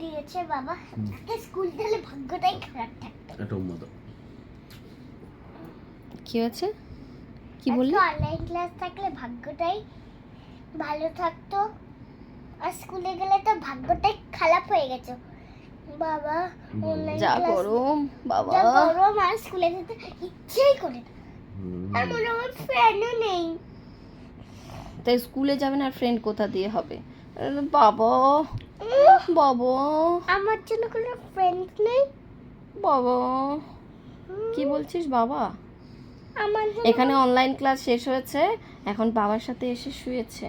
দিয়েছে বাবা। আজকে স্কুল গেলে ভাগ্যটাই খারাপ থাকতো। এটা উম্মা কি হয়েছে? কি বললি? অনলাইন ক্লাস থাকলে ভাগ্যটাই ভালো থাকতো। আর স্কুলে গেলে তো ভাগ্যটাই খারাপ হয়ে গেছে। বাবা অনলাইন যা গরম বাবা। যা গরম আর স্কুলে যেতে ইচ্ছেই করে না। আর মনে আমার ফ্রেন্ডও নেই। তাই স্কুলে যাবেন আর ফ্রেন্ড কোথা দিয়ে হবে? বাবা। বাবা। আমার জন্য কোনো ফ্রেন্ড নেই। বাবা। কি বলছিস বাবা? আমার এখানে অনলাইন ক্লাস শেষ হয়েছে এখন বাবার সাথে এসে শুয়েছে।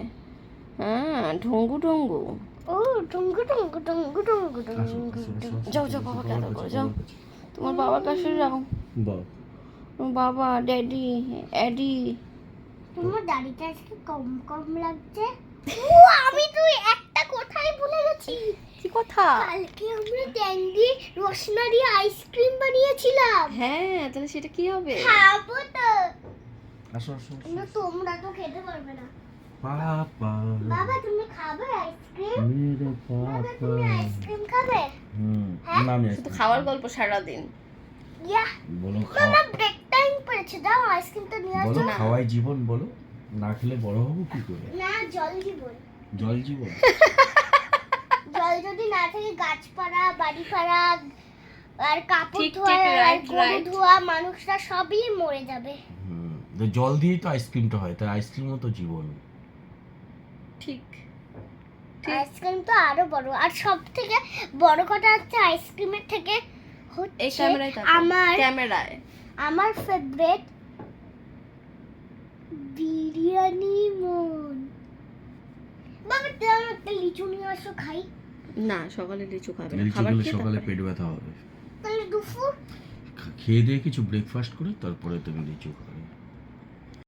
হ্যাঁ ঢঙ্গু ঢঙ্গু। ও টুঙ্গু আসো, আসো, আসো, যাও, যাও, কাছে, করো, যাও। তোমার বাবার কাছে যাও। বাবা ড্যাডি অ্যাডি। তোমার দাড়িটা আজকে কম কম লাগছে। ও আমি তুই একটা গেছি কি কথা? কালকে আমরা ট্যান্ডি আইসক্রিম বানিয়েছিলাম। হ্যাঁ তাহলে সেটা কি হবে? খাব তো। আসো, আসো। না তোমরা তো খেতে পারবে না। পাপা, বাবা। তুমি খাবে আইসক্রিম মেরে পাপা। তুমি আইসক্রিম খাবে? হুম, হ্যাঁ? না, আমি শুধু খাওয়ার গল্প সারাদিন। ইয়া খাই। বলো খাওয়া ব্রেক টাইম পড়েছে দাও আইসক্রিম তো নিয়ে বলো খাওয়াই জীবন বলো। না খেলে বড় হব কি করে? না জল জীবন। জল জীবন? জল যদি না থাকে গাছপালা বাড়িপাড়া আর কাপড় ঠিক, ধোয়া ঠিক, আর right, গরু right. ধোয়া মানুষরা সবই মরে যাবে। হুম, তো জল দিয়েই তো আইসক্রিমটা হয় তাই আইসক্রিমও তো জীবন। ঠিক ঠিক। আইসক্রিম তো আরও বড় আর সব থেকে বড় কথা হচ্ছে আইসক্রিমের থেকে এই হচ্ছে ক্যামেরায় আমার ক্যামেরায়। আমার ফেভারিট বিরিয়ানি মন। বাবা তেমন একটা লিচু নিয়ে আসো খাই। না সকালে লিচু খাবে না। লিচু খাবার খেলে খেয়ে সকালে পেট ব্যথা হবে। তাহলে দুপুর? খেয়ে দিয়ে কিছু ব্রেকফাস্ট করে তারপরে তুমি লিচু খাবে।